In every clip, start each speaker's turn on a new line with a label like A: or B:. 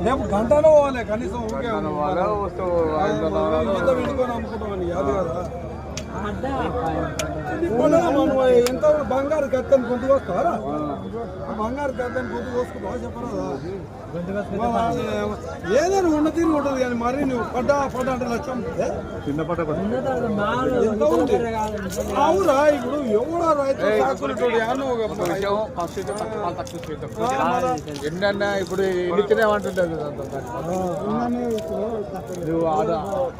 A: రేపు గంటలో పోవాలి కనీసం ఊరికే
B: వస్తూ
A: అమ్ముకుంటామని కదా. మనం ఎంత బంగారు కత్తని గొంతు కోస్తారా బంగారు కత్తని గొంతు కోసుకుంటావా చెప్పరాదా ఏదైనా ఉన్న తీరు ఉంటుంది కానీ మరి నువ్వు పడ్డా పడ్డా అంటే లక్ష్యం?
B: చిన్న
A: ఉంది అవురా ఇప్పుడు ఎవడో రైతు.
B: ఎన్నన్నా ఇప్పుడు ఎన్నికనే అంటుంటుంది నువ్వు ఆడ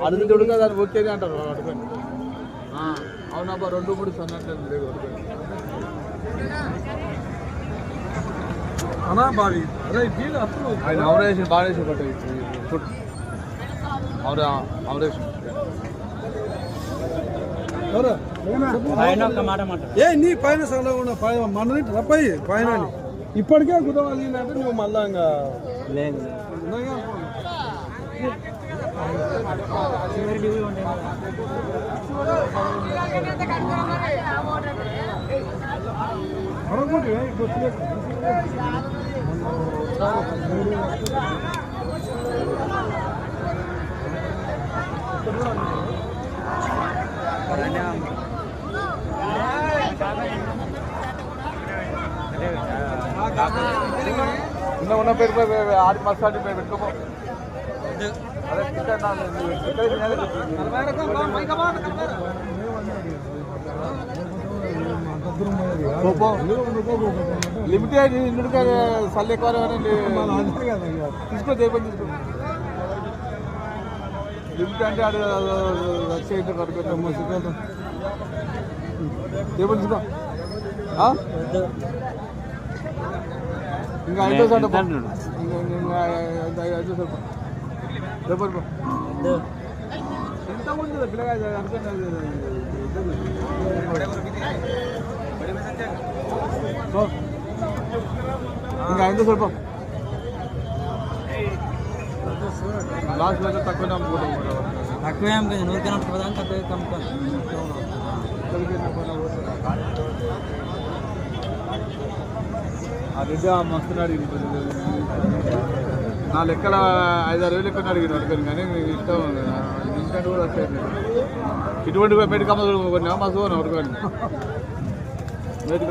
B: అడుగు తొడుగా దాన్ని ఒకేది అంటారు అవునబ్బా రెండు మూడు సన్నట్లేదు లేదు అడుగుని.
A: అనా బావి అరే వీళ్ళు అసలు
B: ఆయన అవరేషన్ బాగా వేసి పట్టు చూడు అవరే అవరేషన్
A: ఎవరు? ఏ నీ పైన సగం ఉన్న పైన మన రప్పై పైన ఇప్పటికే కుదవాలి అంటే నువ్వు మళ్ళా ఇంకా ఉన్నాయిగా అనుకోండి. మరొకటి ఇప్పుడు
B: ఉన్న ఉన్న పేరు పై పై- ఆడి మస్తాడి పేరు పెట్టుకోపో అదే టికెట్ నా- నువ్వు టికెట్ తినేదే చెప్పు. పో, పో. లిమిట్ అయ్యి ఇంటికి సల్లి ఎక్కువ. తీసుకో దేపని తీసుకో లిమిట్ అంటే ఆడు వచ్చే ఇంటి వరకు దేపని తీసుకో? ఇంకా ఐదో ఇంకా ఇంకా ఐదో సార్ రేపటి పో. ఎంత ఉంది పిల్లగా అనుకున్నా ఇంకా ఐదో సార్ పో. లాస్ట్లో తక్కువ అమ్ముకుంటాం
C: తక్కువే అమ్ముకుంది నూరికైనా ఉంటుంది అని తక్కువే
B: రెడ్డి ఆ మస్తుని అడిగింది నా లెక్కల ఐదారు వేలు లెక్కన అడిగిన అడిగాను కానీ మీకు ఇష్టం ఇంకంటే కూడా వస్తాయి ఇటువంటి పెట్టి కమ్మలు కొన్ని మస్తు పెట్టి